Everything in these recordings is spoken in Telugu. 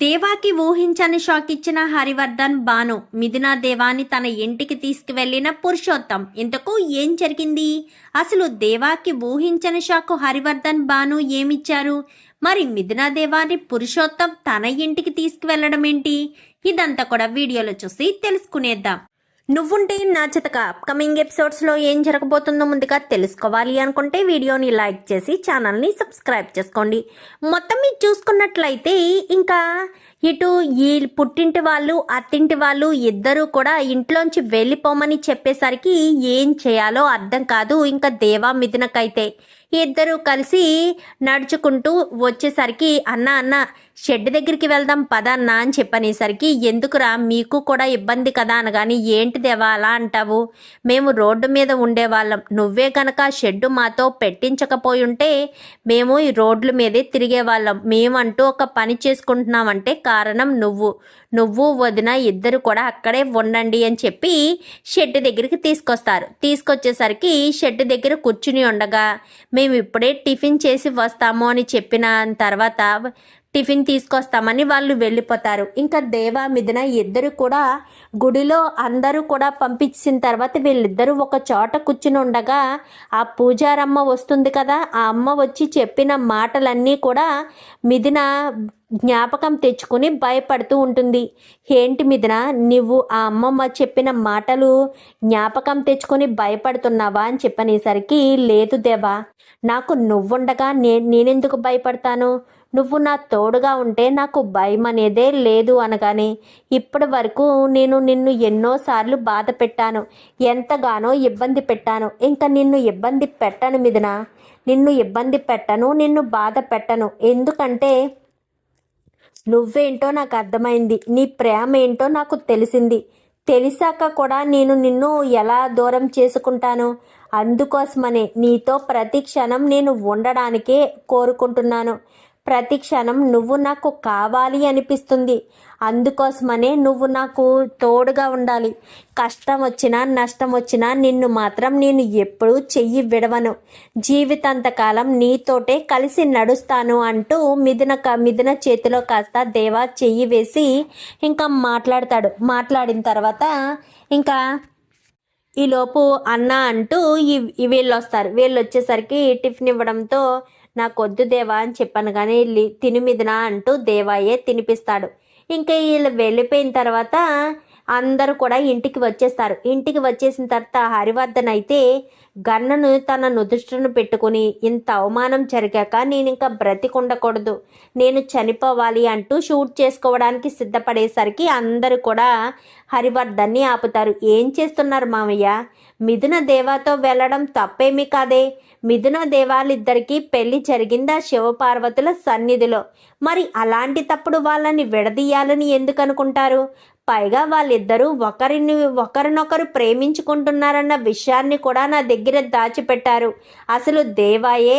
దేవాకి ఊహించని షాక్ ఇచ్చిన హరివర్ధన్ బాను మిథునా దేవాని తన ఇంటికి తీసుకువెళ్ళిన పురుషోత్తం. ఇంతకు ఏం జరిగింది? అసలు దేవాకి ఊహించని షాక్ హరివర్ధన్ బాను ఏమిచ్చారు? మరి మిథునా దేవాని పురుషోత్తం తన ఇంటికి తీసుకువెళ్ళడం ఏంటి ఇదంతా కూడా వీడియోలో చూసి తెలుసుకునేద్దాం. నువ్వుంటే నా చేతక అప్కమింగ్ ఎపిసోడ్స్లో ఏం జరగబోతుందో ముందుగా తెలుసుకోవాలి అనుకుంటే వీడియోని లైక్ చేసి ఛానల్ని సబ్స్క్రైబ్ చేసుకోండి. మొత్తం మీరు చూసుకున్నట్లయితే ఇంకా ఇటు ఈ పుట్టింటి వాళ్ళు అత్తింటి వాళ్ళు ఇద్దరూ కూడా ఇంట్లోంచి వెళ్ళిపోమని చెప్పేసరికి ఏం చేయాలో అర్థం కాదు. ఇంకా దేవా మిథునకైతే ఇద్దరూ కలిసి నడుచుకుంటూ వచ్చేసరికి అన్న అన్న షెడ్ దగ్గరికి వెళ్దాం పదన్నా అని చెప్పనేసరికి ఎందుకురా? మీకు కూడా ఇబ్బంది కదా? అనగాని ఏంటి దేవా అలా అంటావు? మేము రోడ్డు మీద ఉండేవాళ్ళం. నువ్వే గనక షెడ్డు మాతో పెట్టించకపోయి ఉంటే మేము ఈ రోడ్ల మీదే తిరిగేవాళ్ళం. మేమంటూ ఒక పని చేసుకుంటున్నామంటే కారణం నువ్వు. నువ్వు వదిన ఇద్దరు కూడా అక్కడే ఉండండి అని చెప్పి షెడ్ దగ్గరికి తీసుకొస్తారు. తీసుకొచ్చేసరికి షెడ్ దగ్గర కూర్చుని ఉండగా మేము ఇప్పుడే టిఫిన్ చేసి వస్తాము అని చెప్పిన తర్వాత టిఫిన్ తీసుకొస్తామని వాళ్ళు వెళ్ళిపోతారు. ఇంకా దేవా మిథున ఇద్దరు కూడా గుడిలో అందరూ కూడా పంపించిన తర్వాత వీళ్ళిద్దరూ ఒక చోట కూర్చుని ఉండగా ఆ పూజారమ్మ వస్తుంది కదా ఆ అమ్మ వచ్చి చెప్పిన మాటలన్నీ కూడా మిథున జ్ఞాపకం తెచ్చుకుని భయపడుతూ ఉంటుంది. ఏంటి మిథున నువ్వు ఆ అమ్మమ్మ చెప్పిన మాటలు జ్ఞాపకం తెచ్చుకొని భయపడుతున్నావా అని చెప్పనేసరికి లేదు దేవా నాకు నువ్వుండగా నే నేనెందుకు భయపడతాను? నువ్వు నా తోడుగా ఉంటే నాకు భయం అనేదే లేదు అనగానే ఇప్పటి వరకు నేను నిన్ను ఎన్నోసార్లు బాధ పెట్టాను ఎంతగానో ఇబ్బంది పెట్టాను. ఇంకా నిన్ను ఇబ్బంది పెట్టను మిథున. నిన్ను ఇబ్బంది పెట్టను నిన్ను బాధ పెట్టను. ఎందుకంటే నువ్వేంటో నాకు అర్థమైంది నీ ప్రేమ ఏంటో నాకు తెలిసింది. తెలిసాక కూడా నేను నిన్ను ఎలా దూరం చేసుకుంటాను? అందుకోసమనే నీతో ప్రతి క్షణం నేను ఉండడానికే కోరుకుంటున్నాను. ప్రతి క్షణం నువ్వు నాకు కావాలి అనిపిస్తుంది. అందుకోసమనే నువ్వు నాకు తోడుగా ఉండాలి. కష్టం వచ్చినా నష్టం వచ్చినా నిన్ను మాత్రం నేను ఎప్పుడూ చెయ్యి విడవను. జీవితాంతకాలం నీతోటే కలిసి నడుస్తాను అంటూ మిథున క మిథున చేతిలో కాస్త దేవా చెయ్యి వేసి ఇంకా మాట్లాడతాడు. మాట్లాడిన తర్వాత ఇంకా ఈలోపు అన్న అంటూ ఈ వీళ్ళు వస్తారు వీళ్ళు వచ్చేసరికి టిఫిన్ ఇవ్వడంతో నాకొద్దు దేవా అని చెప్పాను కానీ తిని మీదనా అంటూ దేవాయే తినిపిస్తాడు. ఇంకా వీళ్ళు వెళ్ళిపోయిన తర్వాత అందరూ కూడా ఇంటికి వచ్చేస్తారు. ఇంటికి వచ్చేసిన తర్వాత హరివర్ధన్ అయితే గన్నను తన నుదుష్టును పెట్టుకుని ఇంత అవమానం జరిగాక నేను ఇంకా బ్రతికుండకూడదు. నేను చనిపోవాలి అంటూ షూట్ చేసుకోవడానికి సిద్ధపడేసరికి అందరూ కూడా హరివర్ధన్ని ఆపుతారు. ఏం చేస్తున్నారు మామయ్య? మిథున దేవాతో వెళ్ళడం తప్పేమీ కాదే. మిథున దేవాలిద్దరికీ పెళ్ళి జరిగిందా శివపార్వతుల సన్నిధిలో? మరి అలాంటి తప్పుడు వాళ్ళని విడదీయాలని ఎందుకు అనుకుంటారు పైగా వాళ్ళిద్దరూ ఒకరిని ఒకరినొకరు ప్రేమించుకుంటున్నారన్న విషయాన్ని కూడా నా దగ్గర దాచిపెట్టారు. అసలు దేవాయే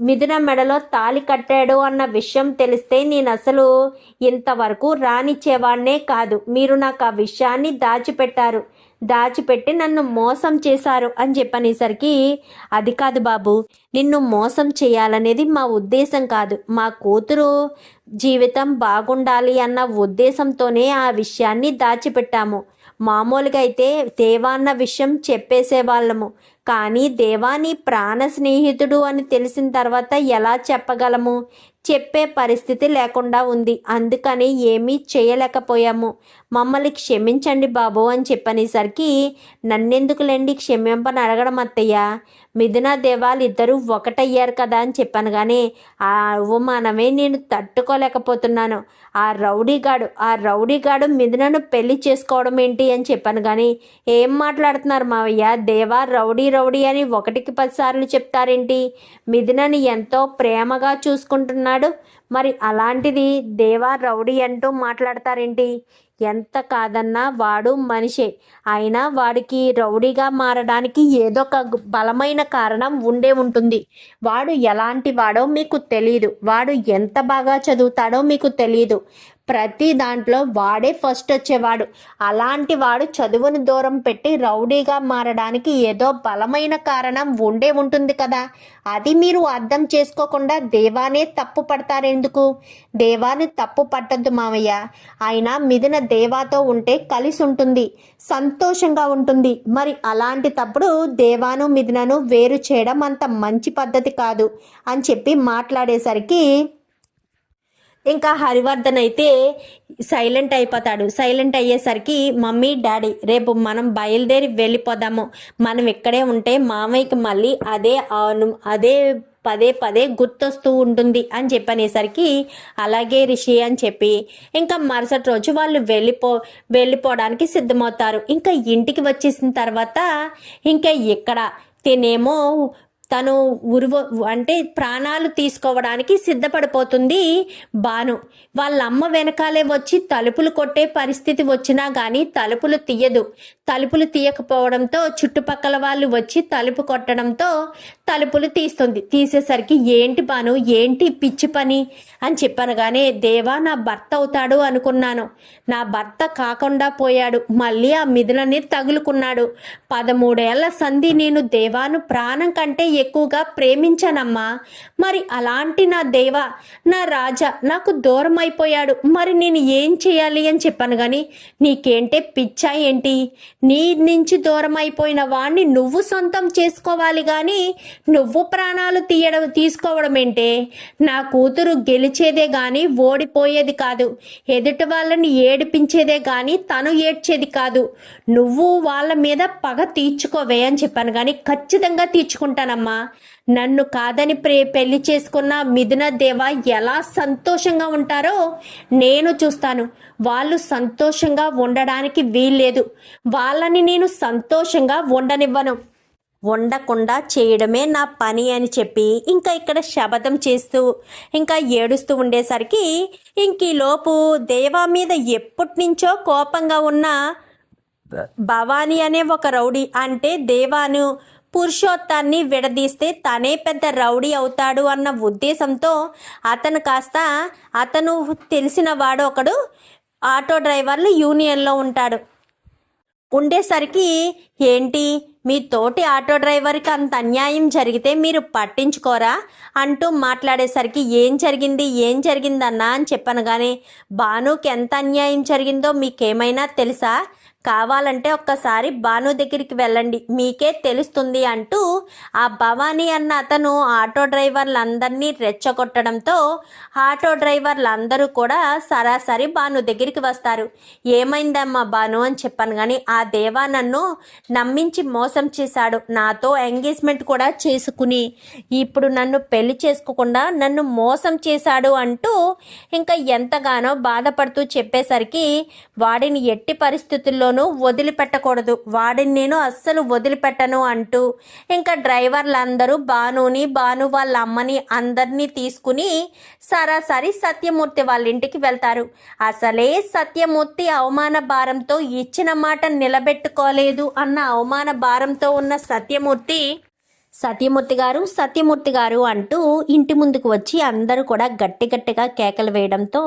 మిథున మెడలో తాలి కట్టాడు అన్న విషయం తెలిస్తే నేను అసలు ఇంతవరకు రానిచ్చేవాడినే కాదు. మీరు నాకు ఆ విషయాన్ని దాచిపెట్టారు. దాచిపెట్టి నన్ను మోసం చేశారు అని చెప్పనేసరికి అది కాదు బాబు నిన్ను మోసం చేయాలనేది మా ఉద్దేశం కాదు. మా కూతురు జీవితం బాగుండాలి అన్న ఉద్దేశంతోనే ఆ విషయాన్ని దాచిపెట్టాము. మామూలుగా అయితే దేవాన్న విషయం చెప్పేసేవాళ్ళము. కానీ దేవాని ప్రాణ స్నేహితుడు అని తెలిసిన తర్వాత ఎలా చెప్పగలము? చెప్పే పరిస్థితి లేకుండా ఉంది. అందుకని ఏమీ చేయలేకపోయాము. మమ్మల్ని క్షమించండి బాబు అని చెప్పనేసరికి నన్నెందుకులేండి క్షమింపని అడగడం అత్తయ్య? మిథున దేవాలు ఇద్దరు ఒకటయ్యారు కదా అని చెప్పాను కానీ ఆ అవమానమే నేను తట్టుకోలేకపోతున్నాను. ఆ రౌడీగాడు ఆ రౌడీగాడు మిథునను పెళ్ళి చేసుకోవడం ఏంటి అని చెప్పాను కానీ ఏం మాట్లాడుతున్నారు మావయ్య? దేవా రౌడీ రౌడీ అని ఒకటికి పదిసార్లు చెప్తారేంటి? మిథునని ఎంతో ప్రేమగా చూసుకుంటున్నాడు. మరి అలాంటిది దేవా రౌడీ అంటూ మాట్లాడతారేంటి? ఎంత కాదన్నా వాడు మనిషే. అయినా వాడికి రౌడీగా మారడానికి ఏదో ఒక బలమైన కారణం ఉండే ఉంటుంది. వాడు ఎలాంటి వాడో మీకు తెలియదు వాడు ఎంత బాగా చదువుతాడో మీకు తెలియదు ప్రతి దాంట్లో వాడే ఫస్ట్ వచ్చేవాడు. అలాంటి వాడు చదువును దూరం పెట్టి రౌడీగా మారడానికి ఏదో బలమైన కారణం ఉండే ఉంటుంది కదా. అది మీరు అర్థం చేసుకోకుండా దేవానే తప్పు పడతారెందుకు? దేవాని తప్పు పట్టద్దు మామయ్య. ఆయన మిదిన దేవాతో ఉంటే కలిసి ఉంటుంది సంతోషంగా ఉంటుంది. మరి అలాంటి తప్పుడు దేవాను మిదినను వేరు చేయడం అంత మంచి పద్ధతి కాదు అని చెప్పి మాట్లాడేసరికి ఇంకా హరివర్ధన్ అయితే సైలెంట్ అయిపోతాడు. సైలెంట్ అయ్యేసరికి మమ్మీ డాడీ రేపు మనం బయలుదేరి వెళ్ళిపోదాము. మనం ఇక్కడే ఉంటే మామయ్యకి మళ్ళీ అదే అదే పదే పదే గుర్తొస్తూ ఉంటుంది అని చెప్పనేసరికి అలాగే రిషి అని చెప్పి ఇంకా మరుసటి రోజు వాళ్ళు వెళ్ళిపో వెళ్ళిపోవడానికి సిద్ధమవుతారు. ఇంకా ఇంటికి వచ్చేసిన తర్వాత ఇంకా ఇక్కడ తినేమో తను ఉరువ అంటే ప్రాణాలు తీసుకోవడానికి సిద్ధపడిపోతుంది బాను. వాళ్ళ అమ్మ వెనకాలే వచ్చి తలుపులు కొట్టే పరిస్థితి వచ్చినా కానీ తలుపులు తీయదు. తలుపులు తీయకపోవడంతో చుట్టుపక్కల వాళ్ళు వచ్చి తలుపు కొట్టడంతో తలుపులు తీస్తుంది. తీసేసరికి ఏంటి బాను ఏంటి పిచ్చి పని అని చెప్పనగానే దేవా నా భర్త అవుతాడు అనుకున్నాను. నా భర్త కాకుండా పోయాడు. మళ్ళీ ఆ మిథులని తగులుకున్నాడు. పదమూడేళ్ళ సంధి నేను దేవాను ప్రాణం కంటే ఎక్కువగా ప్రేమించానమ్మా. మరి అలాంటి నా దేవ నా రాజా నాకు దూరం అయిపోయాడు మరి నేను ఏం చేయాలి అని చెప్పాను కానీ నీకేంటే పిచ్చా ఏంటి? నీ నుంచి దూరం అయిపోయిన వాణ్ణి నువ్వు సొంతం చేసుకోవాలి కానీ నువ్వు ప్రాణాలు తీయడం తీసుకోవడం ఏంటే? నా కూతురు గెలిచేదే కానీ ఓడిపోయేది కాదు. ఎదుటి వాళ్ళని ఏడిపించేదే కానీ తను ఏడ్చేది కాదు. నువ్వు వాళ్ళ మీద పగ తీర్చుకోవే అని చెప్పాను కానీ ఖచ్చితంగా తీర్చుకుంటానమ్మా. నన్ను కాదని ప్రే పెళ్ళి చేసుకున్న మిథున దేవ ఎలా సంతోషంగా ఉంటారో నేను చూస్తాను. వాళ్ళు సంతోషంగా ఉండడానికి వీల్లేదు. వాళ్ళని నేను సంతోషంగా ఉండనివ్వను. ఉండకుండా చేయడమే నా పని అని చెప్పి ఇంకా ఇక్కడ శపథం చేస్తూ ఇంకా ఏడుస్తూ ఉండేసరికి ఇంక లోపు దేవా మీద ఎప్పటి నుంచో కోపంగా ఉన్న భవానీ అనే ఒక రౌడీ అంటే దేవాను పురుషోత్తాన్ని విడదీస్తే తనే పెద్ద రౌడీ అవుతాడు అన్న ఉద్దేశంతో అతను కాస్త అతను తెలిసిన వాడు ఒకడు ఆటో డ్రైవర్లు యూనియన్లో ఉంటాడు. ఉండేసరికి ఏంటి? మీ తోటి ఆటో డ్రైవర్కి అంత అన్యాయం జరిగితే మీరు పట్టించుకోరా? అంటూ మాట్లాడేసరికి ఏం జరిగింది? ఏం జరిగిందన్నా? అని చెప్పాను కానీ భానుకి ఎంత అన్యాయం జరిగిందో మీకేమైనా తెలుసా? కావాలంటే ఒక్కసారి భాను దగ్గరికి వెళ్ళండి. మీకే తెలుస్తుంది అంటూ ఆ భవానీ అన్న అతను ఆటో డ్రైవర్లందరినీ రెచ్చగొట్టడంతో ఆటో డ్రైవర్లందరూ కూడా సరాసరి భాను దగ్గరికి వస్తారు. ఏమైందమ్మా భాను అని చెప్పాను కానీ ఆ దేవా నన్ను నమ్మించి మోసం చేశాడు. నాతో ఎంగేజ్మెంట్ కూడా చేసుకుని ఇప్పుడు నన్ను పెళ్ళి చేసుకోకుండా నన్ను మోసం చేశాడు అంటూ ఇంకా ఎంతగానో బాధపడుతూ చెప్పేసరికి వాడిని ఎట్టి పరిస్థితుల్లో పరిస్థితుల్లోనూ వదిలిపెట్టకూడదు. వాడిని నేను అస్సలు వదిలిపెట్టను అంటూ ఇంకా డ్రైవర్లందరూ భానుని భాను వాళ్ళ అమ్మని అందరినీ తీసుకుని సరాసరి సత్యమూర్తి వాళ్ళ ఇంటికి వెళ్తారు. అసలే సత్యమూర్తి అవమాన భారంతో ఇచ్చిన మాట నిలబెట్టుకోలేదు అన్న అవమాన భారంతో ఉన్న సత్యమూర్తి సత్యమూర్తి గారు సత్యమూర్తి గారు అంటూ ఇంటి ముందుకు వచ్చి అందరూ కూడా గట్టి గట్టిగా కేకలు వేయడంతో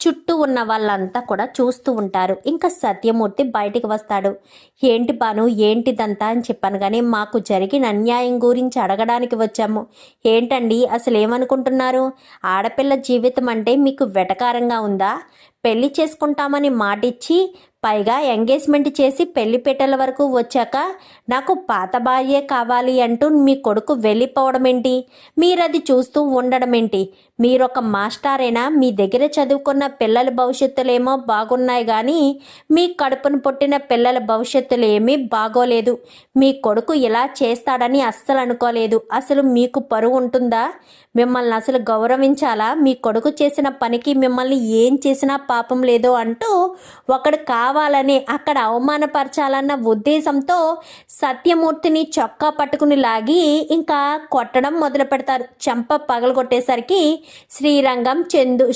చుట్టూ ఉన్న వాళ్ళంతా కూడా చూస్తూ ఉంటారు. ఇంకా సత్యమూర్తి బయటికి వస్తాడు. ఏంటి బాను ఏంటిదంతా? అని చెప్పాను. కానీ మాకు జరిగిన అన్యాయం గురించి అడగడానికి వచ్చాము. ఏంటండి? అసలు ఏమనుకుంటున్నారు? ఆడపిల్ల జీవితం అంటే మీకు వెటకారంగా ఉందా? పెళ్ళి చేసుకుంటామని మాటిచ్చి పైగా ఎంగేజ్మెంట్ చేసి పెళ్ళి వరకు వచ్చాక నాకు పాత భార్యే కావాలి అంటూ మీ కొడుకు వెళ్ళిపోవడమేంటి? మీరది చూస్తూ ఉండడమేంటి? మీరొక మాస్టారేనా? మీ దగ్గర చదువుకున్న పిల్లల భవిష్యత్తులేమో బాగున్నాయి కానీ మీ కడుపును పుట్టిన పిల్లల భవిష్యత్తులు ఏమీ బాగోలేదు. మీ కొడుకు ఇలా చేస్తాడని అస్సలు అనుకోలేదు. అసలు మీకు పరువు ఉంటుందా? మిమ్మల్ని అసలు గౌరవించాలా? మీ కొడుకు చేసిన పనికి మిమ్మల్ని ఏం చేసినా పాపం లేదు అంటూ ఒకడు కావాలని అక్కడ అవమానపరచాలన్న ఉద్దేశంతో సత్యమూర్తిని చొక్కా పట్టుకుని లాగి ఇంకా కొట్టడం మొదలు పెడతారు చెంప పగలగొట్టేసరికి శ్రీరంగం చందు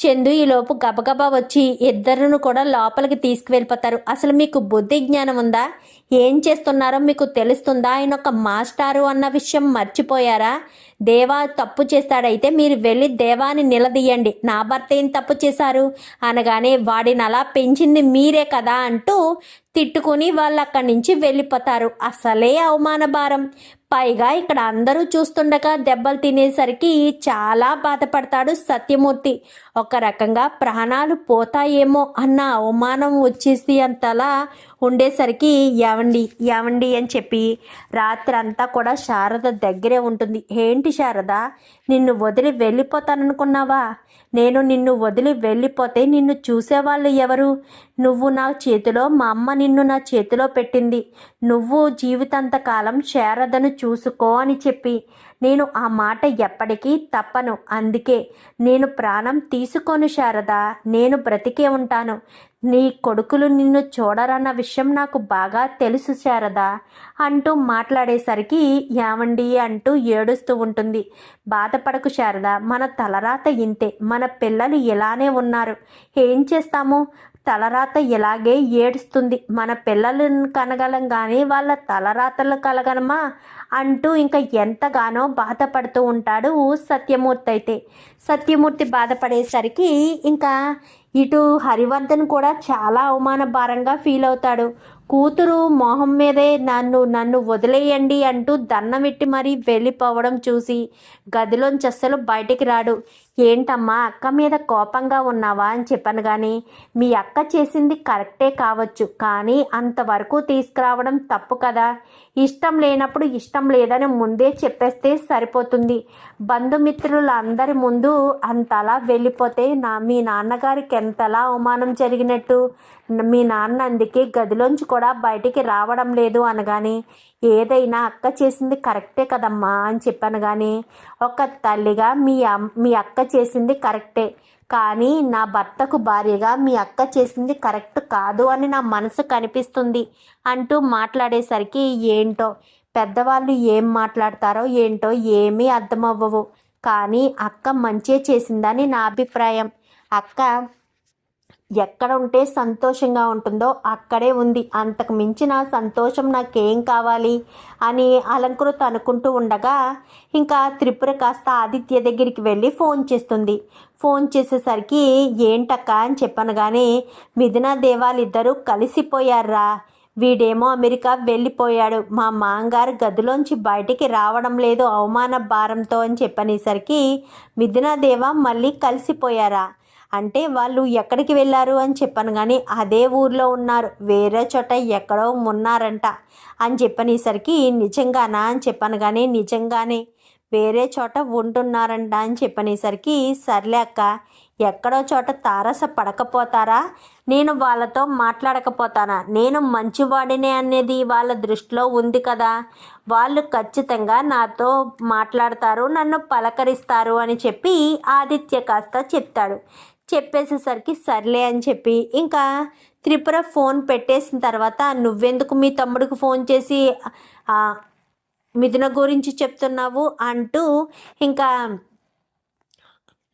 చందు ఈలోపు గబగబా వచ్చి ఇద్దరును కూడా లోపలికి తీసుకువెళ్ళిపోతారు. అసలు మీకు బుద్ధి జ్ఞానం ఉందా? ఏం చేస్తున్నారో మీకు తెలుస్తుందా? ఆయన ఒక మాస్టారు అన్న విషయం మర్చిపోయారా? దేవా తప్పు చేస్తాడైతే మీరు వెళ్ళి దేవాని నిలదీయండి. నా భర్త ఏం తప్పు చేశారు? అనగానే వాడిని అలా పెంచింది మీరే కదా అంటూ తిట్టుకుని వాళ్ళు అక్కడి నుంచి వెళ్ళిపోతారు. అసలే అవమాన భారం. పైగా ఇక్కడ అందరూ చూస్తుండగా దెబ్బలు తినేసరికి చాలా బాధపడతాడు సత్యమూర్తి. ఒక రకంగా ప్రాణాలు పోతాయేమో అన్న అవమానం వచ్చేసి అంతలా ఉండేసరికి ఎవండి ఎవండి అని చెప్పి రాత్రంతా కూడా శారద దగ్గరే ఉంటుంది. ఏంటి శారద? నిన్ను వదిలి వెళ్ళిపోతాననుకున్నావా? నేను నిన్ను వదిలి వెళ్ళిపోతే నిన్ను చూసేవాళ్ళు ఎవరు? నువ్వు నా చేతిలో మా అమ్మ నిన్ను నా చేతిలో పెట్టింది. నువ్వు జీవితాంతకాలం శారదను చూసుకో అని చెప్పి. నేను ఆ మాట ఎప్పటికీ తప్పను. అందుకే నేను ప్రాణం తీసుకోను శారద. నేను బ్రతికే ఉంటాను. నీ కొడుకులు నిన్ను చూడరన్న విషయం నాకు బాగా తెలుసు శారద అంటూ మాట్లాడేసరికి ఏమండి అంటూ ఏడుస్తూ ఉంటుంది. బాధపడకు శారద. మన తలరాత ఇంతే. మన పిల్లలు ఇలానే ఉన్నారు. ఏం చేస్తాము? తలరాత ఇలాగే ఏడుస్తుంది. మన పిల్లలను కనగలం కానీ వాళ్ళ తలరాతలు కలగనమా? అంటూ ఇంకా ఎంతగానో బాధపడుతూ ఉంటాడు సత్యమూర్తి అయితే సత్యమూర్తి బాధపడేసరికి ఇంకా ఇటు హరివర్ధన్ కూడా చాలా అవమాన భారంగా ఫీల్ అవుతాడు. కూతురు మొహం మీదే నన్ను నన్ను వదిలేయండి అంటూ దండమెట్టి మరీ వెళ్ళిపోవడం చూసి గదిలోంచి అస్సలు బయటికి రాడు. ఏంటమ్మా అక్క మీద కోపంగా ఉన్నావా అని చెప్పాను కానీ మీ అక్క చేసింది కరెక్టే కావచ్చు కానీ అంతవరకు తీసుకురావడం తప్పు కదా. ఇష్టం లేనప్పుడు ఇష్టం లేదని ముందే చెప్పేస్తే సరిపోతుంది. బంధుమిత్రులందరి ముందు అంతలా వెళ్ళిపోతే నా మీ నాన్నగారికి ఎంతలా అవమానం జరిగినట్టు? మీ నాన్న అందుకే గదిలోంచి కూడా బయటికి రావడం లేదు అనగానే ఏదైనా అక్క చేసింది కరెక్టే కదమ్మా అని చెప్పాను కానీ ఒక తల్లిగా మీ అమ్- మీ అక్క చేసింది కరెక్టే కానీ నా భర్తకు భార్యగా మీ అక్క చేసింది కరెక్ట్ కాదు అని నా మనసు కనిపిస్తుంది అంటూ మాట్లాడేసరికి ఏంటో పెద్దవాళ్ళు ఏం మాట్లాడతారో ఏంటో ఏమీ అర్థమవ్వవు కానీ అక్క మంచే చేసిందని నా అభిప్రాయం. అక్క ఎక్కడ ఉంటే సంతోషంగా ఉంటుందో అక్కడే ఉంది. అంతకు మించిన సంతోషం నాకేం కావాలి? అని అలంకృత అనుకుంటూ ఉండగా ఇంకా త్రిపుర కాస్త ఆదిత్య దగ్గరికి వెళ్ళి ఫోన్ చేస్తుంది. ఫోన్ చేసేసరికి ఏంటక్క అని చెప్పాను కానీ మిథునా దేవాలిద్దరూ కలిసిపోయారా? వీడేమో అమెరికా వెళ్ళిపోయాడు. మా మాంగారు గదిలోంచి బయటికి రావడం లేదు అవమాన భారంతో అని చెప్పనేసరికి మిథున దేవ మళ్ళీ కలిసిపోయారా? అంటే వాళ్ళు ఎక్కడికి వెళ్ళారు అని చెప్పాను కానీ అదే ఊర్లో ఉన్నారు. వేరే చోట ఎక్కడో ఉన్నారంట అని చెప్పనేసరికి నిజంగానా అని చెప్పాను కానీ నిజంగానే వేరే చోట ఉంటున్నారంట అని చెప్పనేసరికి సర్లే అక్క ఎక్కడో చోట తారస పడకపోతారా? నేను వాళ్ళతో మాట్లాడకపోతానా? నేను మంచివాడినే అనేది వాళ్ళ దృష్టిలో ఉంది కదా. వాళ్ళు ఖచ్చితంగా నాతో మాట్లాడతారు నన్ను పలకరిస్తారు అని చెప్పి ఆదిత్య కాస్త చెప్తాడు. చెప్పేసేసరికి సర్లే అని చెప్పి ఇంకా త్రిపుర ఫోన్ పెట్టేసిన తర్వాత నువ్వెందుకు మీ తమ్ముడికి ఫోన్ చేసి మిథున గురించి చెప్తున్నావు అంటూ ఇంకా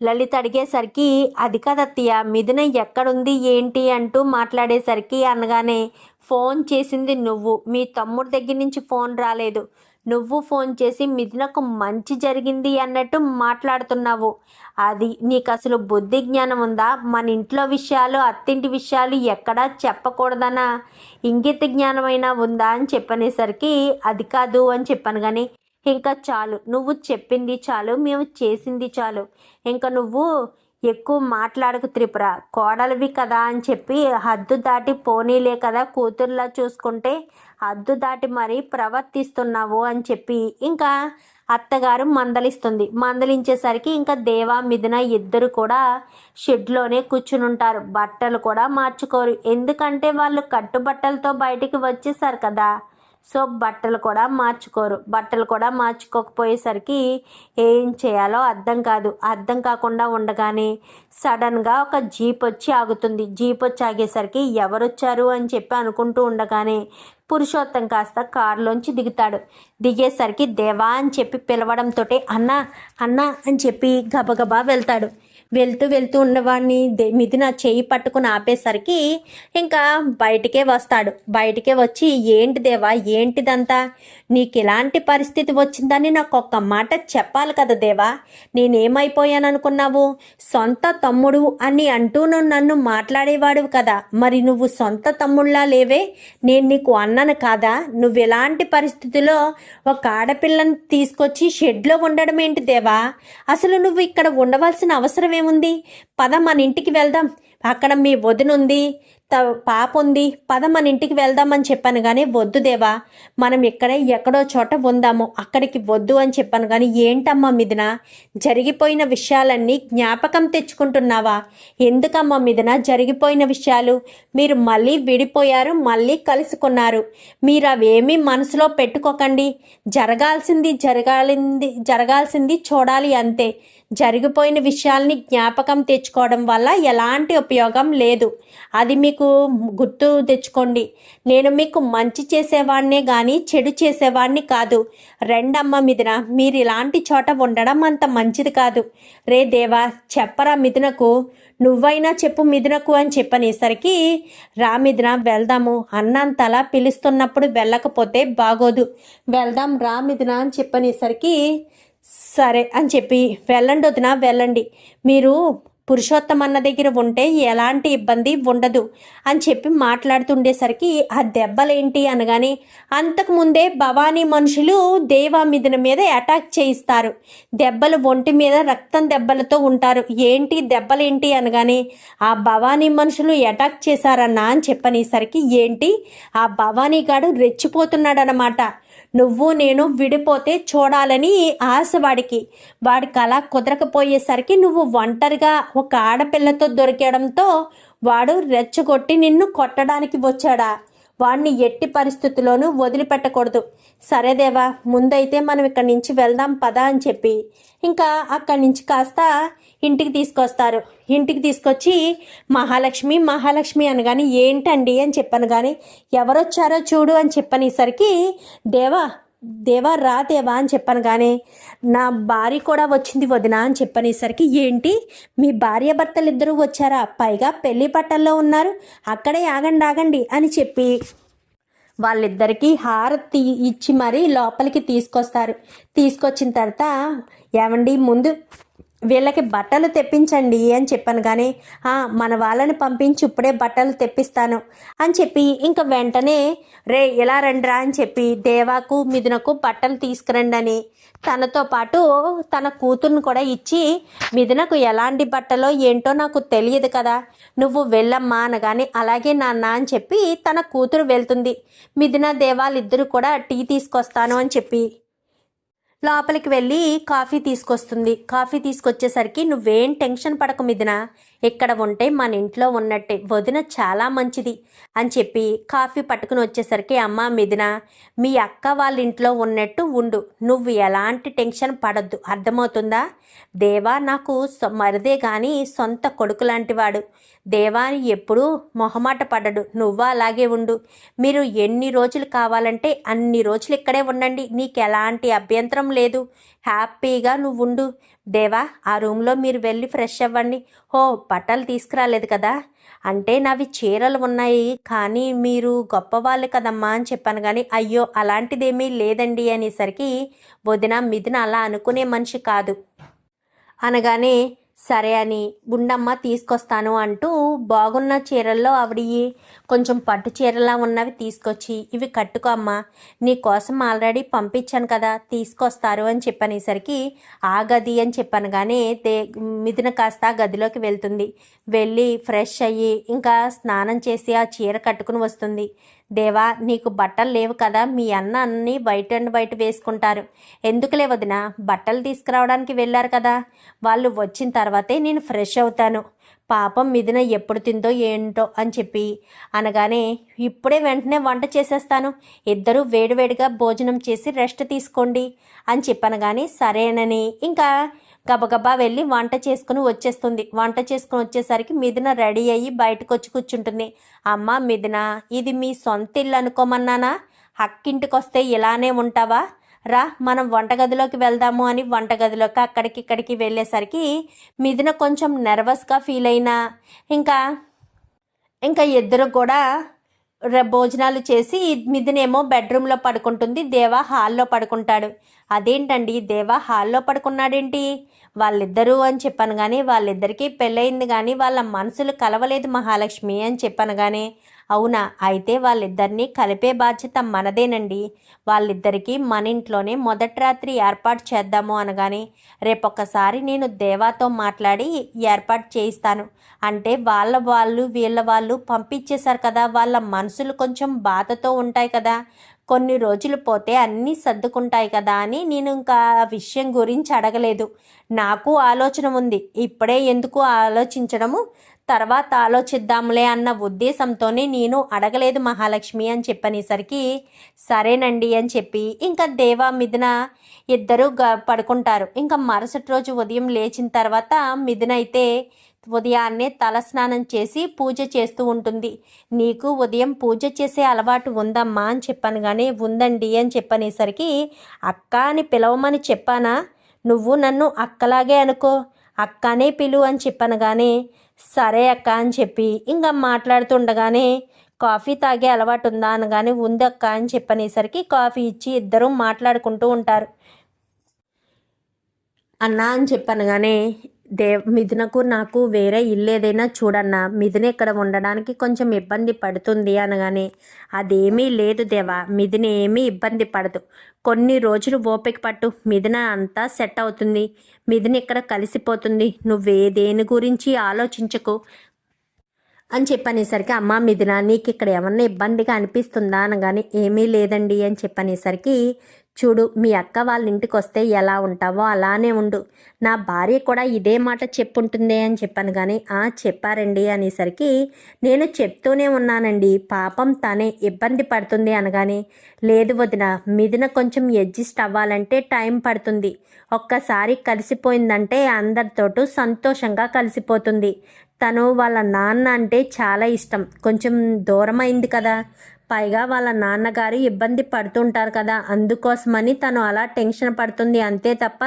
లలిత అడిగేసరికి అది కదత్తయ్య మిథున ఎక్కడుంది ఏంటి అంటూ మాట్లాడేసరికి అనగానే ఫోన్ చేసింది నువ్వు. మీ తమ్ముడి దగ్గర నుంచి ఫోన్ రాలేదు. నువ్వు ఫోన్ చేసి మిథునకు మంచి జరిగింది అన్నట్టు మాట్లాడుతున్నావు. అది నీకు అసలు బుద్ధి జ్ఞానం ఉందా? మన ఇంట్లో విషయాలు అత్తింటి విషయాలు ఎక్కడా చెప్పకూడదనా? ఇంగిత జ్ఞానమైనా ఉందా అని చెప్పనేసరికి అది కాదు అని చెప్పాను కానీ ఇంకా చాలు. నువ్వు చెప్పింది చాలు మేము చేసింది చాలు. ఇంకా నువ్వు ఎక్కువ మాట్లాడకు త్రిపుర. కోడలివి కదా అని చెప్పి హద్దు దాటి పోనీలే కదా కూతుర్లా చూసుకుంటే. హద్దు దాటి మరీ ప్రవర్తిస్తున్నావు అని చెప్పి ఇంకా అత్తగారు మందలిస్తుంది. మందలించేసరికి ఇంకా దేవా మిథున ఇద్దరు కూడా షెడ్లోనే కూర్చునుంటారు. బట్టలు కూడా మార్చుకోరు. ఎందుకంటే వాళ్ళు కట్టుబట్టలతో బయటికి వచ్చేసారు కదా. సో బట్టలు కూడా మార్చుకోరు. బట్టలు కూడా మార్చుకోకపోయేసరికి ఏం చేయాలో అర్థం కాదు. అర్థం కాకుండా ఉండగానే సడన్గా ఒక జీప్ వచ్చి ఆగుతుంది. జీప్ వచ్చి ఆగేసరికి ఎవరొచ్చారు అని చెప్పి అనుకుంటూ ఉండగానే పురుషోత్తం కాస్త కారులోంచి దిగుతాడు. దిగేసరికి దేవా అని చెప్పి పిలవడంతో అన్నా అన్నా అని చెప్పి గబగబా వెళ్తాడు. వెళ్తూ వెళ్తూ ఉన్నవాడిని మిథున చేయి పట్టుకుని ఆపేసరికి ఇంకా బయటికే వస్తాడు. బయటికే వచ్చి ఏంటి దేవా ఏంటిదంతా? నీకు ఇలాంటి పరిస్థితి వచ్చిందని నాకు ఒక్క మాట చెప్పాలి కదా దేవా? నేనేమైపోయాను అనుకున్నావు సొంత తమ్ముడు అని అంటూ నువ్వు నన్ను మాట్లాడేవాడు కదా. మరి నువ్వు సొంత తమ్ముళ్ళా లేవే? నేను నీకు అన్నను కాదా? నువ్వు ఎలాంటి పరిస్థితిలో ఒక ఆడపిల్లని తీసుకొచ్చి షెడ్లో ఉండడం ఏంటి దేవా? అసలు నువ్వు ఇక్కడ ఉండవలసిన అవసరం ఏముంది? పద మన ఇంటికి వెళ్దాం. అక్కడ మీ వదినుంది. త పాప ఉంది పద మన ఇంటికి వెళ్దామని చెప్పాను కానీ వద్దు దేవా. మనం ఇక్కడే ఎక్కడో చోట ఉందాము అక్కడికి వద్దు అని చెప్పాను కానీ ఏంటమ్మా మిదిన జరిగిపోయిన విషయాలన్నీ జ్ఞాపకం తెచ్చుకుంటున్నావా? ఎందుకమ్మా మిదిన జరిగిపోయిన విషయాలు? మీరు మళ్ళీ విడిపోయారు మళ్ళీ కలుసుకున్నారు. మీరు అవేమీ మనసులో పెట్టుకోకండి. జరగాల్సింది జరగాలింది జరగాల్సింది చూడాలి అంతే. జరిగిపోయిన విషయాల్ని జ్ఞాపకం తెచ్చుకోవడం వల్ల ఎలాంటి ఉపయోగం లేదు. అది మీకు గుర్తు తెచ్చుకోండి. నేను మీకు మంచి చేసేవాడినే కానీ చెడు చేసేవాడిని కాదు. రెండమ్మ మిథున మీరు ఇలాంటి చోట ఉండడం అంత మంచిది కాదు. రే దేవా చెప్పరా మిథునకు? నువ్వైనా చెప్పు మిథునకు అని చెప్పనేసరికి రా మిథున వెళ్దాము. అన్నంతలా పిలుస్తున్నప్పుడు వెళ్ళకపోతే బాగోదు. వెళ్దాం రా మిథున అని చెప్పనేసరికి సరే అని చెప్పి వెళ్ళండి వదిన వెళ్ళండి. మీరు పురుషోత్తం అన్న దగ్గర ఉంటే ఎలాంటి ఇబ్బంది ఉండదు అని చెప్పి మాట్లాడుతుండేసరికి ఆ దెబ్బలేంటి? అనగానే అంతకుముందే భవానీ మనుషులు దేవా మీద అటాక్ చేయిస్తారు. దెబ్బలు ఒంటి మీద రక్తం దెబ్బలతో ఉంటారు. ఏంటి దెబ్బలేంటి? అనగానే ఆ భవానీ మనుషులు అటాక్ చేశారన్నా? అని చెప్పనేసరికి ఏంటి? ఆ భవానీ గాడు రెచ్చిపోతున్నాడనమాట నువ్వు నేను విడిపోతే చూడాలని ఆశ వాడికి. వాడికి అలా కుదరకపోయేసరికి నువ్వు ఒంటరిగా ఒక ఆడపిల్లతో దొరికడంతో వాడు రెచ్చగొట్టి నిన్ను కొట్టడానికి వచ్చాడా? వాడిని ఎట్టి పరిస్థితుల్లోనూ వదిలిపెట్టకూడదు. సరేదేవా ముందైతే మనం ఇక్కడి నుంచి వెళ్దాం పదా అని చెప్పి. ఇంకా అక్కడి నుంచి కాస్త ఇంటికి తీసుకొస్తారు. ఇంటికి తీసుకొచ్చి మహాలక్ష్మి మహాలక్ష్మి అనగాని ఏంటండి అని చెప్పాను కానీ ఎవరొచ్చారో చూడు అని చెప్పనేసరికి దేవా దేవా రా దేవా అని చెప్పాను కానీ నా భార్య కూడా వచ్చింది వదిన అని చెప్పనేసరికి ఏంటి? మీ భార్య భర్తలు ఇద్దరూ వచ్చారా? పైగా పెళ్ళి పట్టల్లో ఉన్నారు. అక్కడే ఆగండి ఆగండి అని చెప్పి వాళ్ళిద్దరికీ హారతి ఇచ్చి మరీ లోపలికి తీసుకొస్తారు. తీసుకొచ్చిన తర్వాత ఏమండి ముందు వీళ్ళకి బట్టలు తెప్పించండి అని చెప్పాను కానీ మన వాళ్ళని పంపించి ఇప్పుడే బట్టలు తెప్పిస్తాను అని చెప్పి ఇంకా వెంటనే రే ఇలా రండిరా అని చెప్పి దేవాకు మిథునకు బట్టలు తీసుకురండి అని తనతో పాటు తన కూతుర్ని కూడా ఇచ్చి మిథునకు ఎలాంటి బట్టలో ఏంటో నాకు తెలియదు కదా నువ్వు వెళ్ళమ్మా అనగానే అలాగే నాన్న అని చెప్పి తన కూతురు వెళ్తుంది. మిథున దేవాలిద్దరూ కూడా టీ తీసుకొస్తాను అని చెప్పి లోపలికి వెళ్ళి కాఫీ తీసుకొస్తుంది. కాఫీ తీసుకొచ్చేసరికి నువ్వేం టెన్షన్ పడక మిదిన ఇక్కడ ఉంటే మన ఇంట్లో ఉన్నట్టే. వదిన చాలా మంచిది అని చెప్పి కాఫీ పట్టుకుని వచ్చేసరికి అమ్మ మిదిన మీ అక్క వాళ్ళ ఇంట్లో ఉన్నట్టు ఉండు. నువ్వు ఎలాంటి టెన్షన్ పడద్దు. అర్థమవుతుందా? దేవా నాకు సొ- మరిదే కానీ సొంత కొడుకు లాంటివాడు దేవాని ఎప్పుడూ మొహమాట పడడు. నువ్వు అలాగే ఉండు. మీరు ఎన్ని రోజులు కావాలంటే అన్ని రోజులు ఇక్కడే ఉండండి. నీకు ఎలాంటి అభ్యంతరం లేదు. హ్యాపీగా నువ్వు ఉండు. దేవా ఆ రూమ్లో మీరు వెళ్ళి ఫ్రెష్ అవ్వండి. హో బట్టలు తీసుకురాలేదు కదా. అంటే నావి చీరలు ఉన్నాయి. కానీ మీరు గొప్పవాళ్ళు కదమ్మా అని చెప్పాను కానీ అయ్యో అలాంటిదేమీ లేదండి అనేసరికి వదిన మిథున అలా అనుకునే మనిషి కాదు. అనగానే సరే అని గుండమ్మ తీసుకొస్తాను అంటూ బాగున్న చీరల్లో ఆవిడ కొంచెం పట్టు చీరలా ఉన్నవి తీసుకొచ్చి ఇవి కట్టుకో అమ్మా నీ కోసం ఆల్రెడీ పంపించాను కదా తీసుకొస్తారు అని చెప్పనేసరికి ఆ గది అని చెప్పాను. కానీ దే మిథున కాస్త గదిలోకి వెళ్తుంది. వెళ్ళి ఫ్రెష్ అయ్యి ఇంకా స్నానం చేసి ఆ చీర కట్టుకుని వస్తుంది. దేవా నీకు బట్టలు లేవు కదా మీ అన్న అన్ని వైట్ అండ్ వైట్ వేసుకుంటారు. ఎందుకులే వదిన బట్టలు తీసుకురావడానికి వెళ్ళారు కదా. వాళ్ళు వచ్చిన తర్వాతే నేను ఫ్రెష్ అవుతాను. పాపం మిదిన ఎప్పుడు తిందో ఏంటో అని చెప్పి అనగానే ఇప్పుడే వెంటనే వంట చేసేస్తాను. ఇద్దరూ వేడివేడిగా భోజనం చేసి రెస్ట్ తీసుకోండి అని చెప్పాను కానీ సరేనని ఇంకా గబగబా వెళ్ళి వంట చేసుకుని వచ్చేస్తుంది. వంట చేసుకుని వచ్చేసరికి మిథున రెడీ అయ్యి బయటకు వచ్చి కూర్చుంటుంది. అమ్మ మిథున ఇది మీ సొంత ఇల్లు అనుకోమన్నానా? హక్కింటికి వస్తే ఇలానే ఉంటావా? రా మనం వంటగదిలోకి వెళ్దాము అని వంటగదిలోకి అక్కడికి ఇక్కడికి వెళ్ళేసరికి మిథున కొంచెం నర్వస్గా ఫీల్ అయినా ఇంకా ఇంకా ఇద్దరు కూడా ర- భోజనాలు చేసి మిథునేమో బెడ్రూమ్లో పడుకుంటుంది దేవా హాల్లో పడుకుంటాడు. అదేంటండి దేవా హాల్లో పడుకున్నాడేంటి? వాళ్ళిద్దరూ అని చెప్పాను కానీ వాళ్ళిద్దరికీ పెళ్ళయింది కానీ వాళ్ళ మనసులు కలవలేదు మహాలక్ష్మి అని చెప్పాను కానీ అవునా? అయితే వాళ్ళిద్దరినీ కలిపే బాధ్యత మనదేనండి. వాళ్ళిద్దరికీ మన ఇంట్లోనే మొదటి రాత్రి ఏర్పాటు చేద్దాము అనగానే రేపొక్కసారి నేను దేవాతో మాట్లాడి ఏర్పాటు చేయిస్తాను. అంటే వాళ్ళ వాళ్ళు వీళ్ళ వాళ్ళు పంపించేశారు కదా వాళ్ళ మనసులు కొంచెం బాధతో ఉంటాయి కదా. కొన్ని రోజులు పోతే అన్నీ సర్దుకుంటాయి కదా అని నేను ఇంకా ఆ విషయం గురించి అడగలేదు. నాకు ఆలోచన ఉంది. ఇప్పుడే ఎందుకు ఆలోచించడము? తర్వాత ఆలోచిద్దాంలే అన్న ఉద్దేశంతోనే నేను అడగలేదు మహాలక్ష్మి అని చెప్పనేసరికి సరేనండి అని చెప్పి ఇంకా దేవా మిథున ఇద్దరు గ పడుకుంటారు. ఇంకా మరుసటి రోజు ఉదయం లేచిన తర్వాత మిథున అయితే ఉదయాన్నే తలస్నానం చేసి పూజ చేస్తూ ఉంటుంది. నీకు ఉదయం పూజ చేసే అలవాటు ఉందమ్మా అని చెప్పాను కానీ ఉందండి అని చెప్పనేసరికి అక్క అని పిలవమని చెప్పానా? నువ్వు నన్ను అక్కలాగే అనుకో అక్కనే పిలు అని చెప్పాను కానీ సరే అక్క అని చెప్పి ఇంకా మాట్లాడుతుండగానే కాఫీ తాగే అలవాటు ఉందా అనగానే ఉంది అక్క అని చెప్పనేసరికి కాఫీ ఇచ్చి ఇద్దరూ మాట్లాడుకుంటూ ఉంటారు. అన్నా అని చెప్పనగానే దే మిథునకు నాకు వేరే ఇల్లు ఏదైనా చూడన్నా. మిథున ఇక్కడ ఉండడానికి కొంచెం ఇబ్బంది పడుతుంది అనగానే అదేమీ లేదు దేవా మిథున ఏమీ ఇబ్బంది పడదు. కొన్ని రోజులు ఓపిక పట్టు మిథున అంతా సెట్ అవుతుంది. మిథున ఇక్కడ కలిసిపోతుంది. నువ్వే దేని గురించి ఆలోచించకు అని చెప్పనేసరికి అమ్మ మిథున నీకు ఇక్కడ ఏమన్నా ఇబ్బందిగా అనిపిస్తుందా? అనగానే ఏమీ లేదండి అని చెప్పనేసరికి చూడు మీ అక్క వాళ్ళ ఇంటికి వస్తే ఎలా ఉంటావో అలానే ఉండు. నా భార్య కూడా ఇదే మాట చెప్పుంటుందే అని చెప్పాను కానీ ఆ చెప్పారండి అనేసరికి నేను చెప్తూనే ఉన్నానండి పాపం తనే ఇబ్బంది పడుతుంది అనగానే లేదు వదిన మిదిన కొంచెం అడ్జస్ట్ అవ్వాలంటే టైం పడుతుంది. ఒక్కసారి కలిసిపోయిందంటే అందరితోటూ సంతోషంగా కలిసిపోతుంది. తను వాళ్ళ నాన్న అంటే చాలా ఇష్టం. కొంచెం దూరం అయింది కదా. పైగా వాళ్ళ నాన్నగారు ఇబ్బంది పడుతుంటారు కదా అందుకోసమని తను అలా టెన్షన్ పడుతుంది. అంతే తప్ప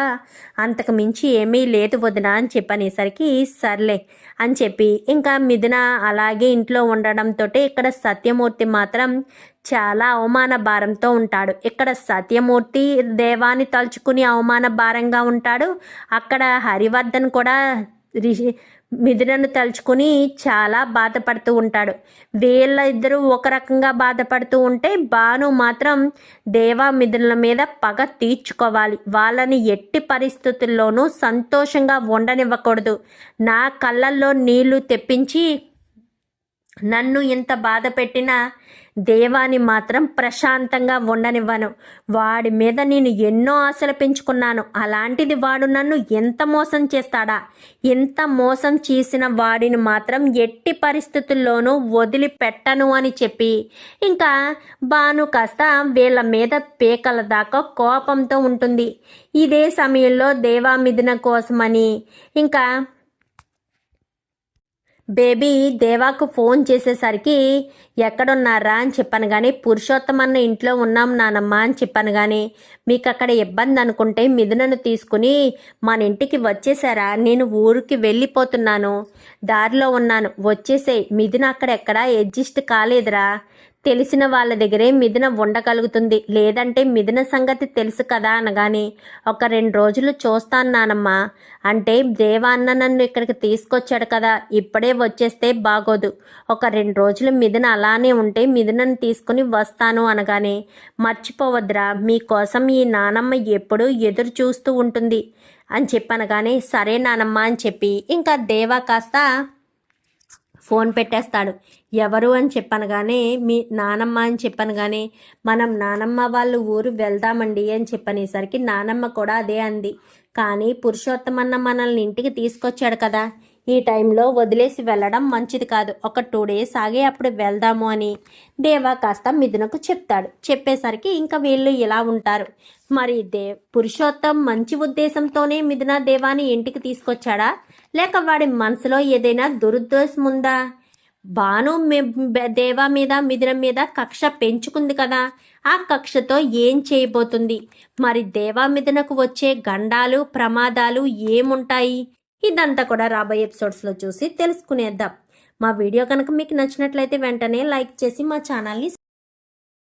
అంతకు మించి ఏమీ లేదు వదిన అని చెప్పనేసరికి సర్లే అని చెప్పి ఇంకా మిథున అలాగే ఇంట్లో ఉండడంతో ఇక్కడ సత్యమూర్తి మాత్రం చాలా అవమాన భారంతో ఉంటాడు. ఇక్కడ సత్యమూర్తి దేవాన్ని తలుచుకుని అవమాన భారంగా ఉంటాడు. అక్కడ హరివర్ధన్ కూడా రిషి మిథునను తలుచుకుని చాలా బాధపడుతూ ఉంటాడు. వీళ్ళ ఇద్దరూ ఒక రకంగా బాధపడుతూ ఉంటే భాను మాత్రం దేవా మిథునుల మీద పగ తీర్చుకోవాలి. వాళ్ళని ఎట్టి పరిస్థితుల్లోనూ సంతోషంగా ఉండనివ్వకూడదు. నా కళ్ళల్లో నీళ్ళు తెప్పించి నన్ను ఇంత బాధ పెట్టిన దేవాని మాత్రం ప్రశాంతంగా ఉండనివ్వను. వాడి మీద నేను ఎన్నో ఆశలు పెంచుకున్నాను. అలాంటిది వాడు నన్ను ఎంత మోసం చేస్తాడా? ఎంత మోసం చేసిన వాడిని మాత్రం ఎట్టి పరిస్థితుల్లోనూ వదిలిపెట్టను అని చెప్పి ఇంకా బాను కాస్త వీళ్ళ మీద పేకల దాకా కోపంతో ఉంటుంది. ఇదే సమయంలో దేవా మిథున కోసమని ఇంకా బేబీ దేవాకు ఫోన్ చేసేసరికి ఎక్కడున్నారా? అని చెప్పాను కానీ పురుషోత్తమన్న ఇంట్లో ఉన్నాం నానమ్మ అని చెప్పాను కానీ మీకు అక్కడ ఇబ్బంది అనుకుంటే మిథునను తీసుకుని మన ఇంటికి వచ్చేసారా? నేను ఊరికి వెళ్ళిపోతున్నాను. దారిలో ఉన్నాను. వచ్చేసే మిథున అక్కడ ఎక్కడా? అడ్జస్ట్ కాలేదురా. తెలిసిన వాళ్ళ దగ్గరే మిథున ఉండగలుగుతుంది. లేదంటే మిథున సంగతి తెలుసు కదా అనగానే ఒక రెండు రోజులు చూస్తాను నానమ్మా. అంటే దేవా అన్న నన్ను ఇక్కడికి తీసుకొచ్చాడు కదా. ఇప్పుడే వచ్చేస్తే బాగోదు. ఒక రెండు రోజులు మిథున అలానే ఉంటే మిథునను తీసుకుని వస్తాను అనగానే మర్చిపోవద్దురా. మీకోసం ఈ నానమ్మ ఎప్పుడూ ఎదురు చూస్తూ ఉంటుంది అని చెప్పనగానే సరే నానమ్మ అని చెప్పి ఇంకా దేవా కాస్త ఫోన్ పెట్టేస్తాడు. ఎవరు అని చెప్పనగానే మీ నానమ్మ అని చెప్పనగానే మనం నానమ్మ వాళ్ళు ఊరు వెళ్దామండి అని చెప్పనేసరికి నానమ్మ కూడా అదే అంది. కానీ పురుషోత్తమన్న మనల్ని ఇంటికి తీసుకొచ్చాడు కదా. ఈ టైంలో వదిలేసి వెళ్ళడం మంచిది కాదు. ఒక టూ డేస్ ఆగే అప్పుడు వెళ్దాము అని దేవా కాస్త మిథునకు చెప్తాడు. చెప్పేసరికి ఇంకా వీళ్ళు ఇలా ఉంటారు. మరి దే పురుషోత్తం మంచి ఉద్దేశంతోనే మిథున దేవాని ఇంటికి తీసుకొచ్చాడా? లేక వాడి మనసులో ఏదైనా దురుద్దేశం ఉందా? బాను మే- దేవా మీద మిథునం మీద కక్ష పెంచుకుంది కదా. ఆ కక్షతో ఏం చేయబోతుంది? మరి దేవా మిథునకు వచ్చే గండాలు ప్రమాదాలు ఏముంటాయి? ఇదంతా కూడా రాబోయే ఎపిసోడ్స్లో చూసి తెలుసుకునేద్దాం. మా వీడియో కనుక మీకు నచ్చినట్లయితే వెంటనే లైక్ చేసి మా ఛానల్ని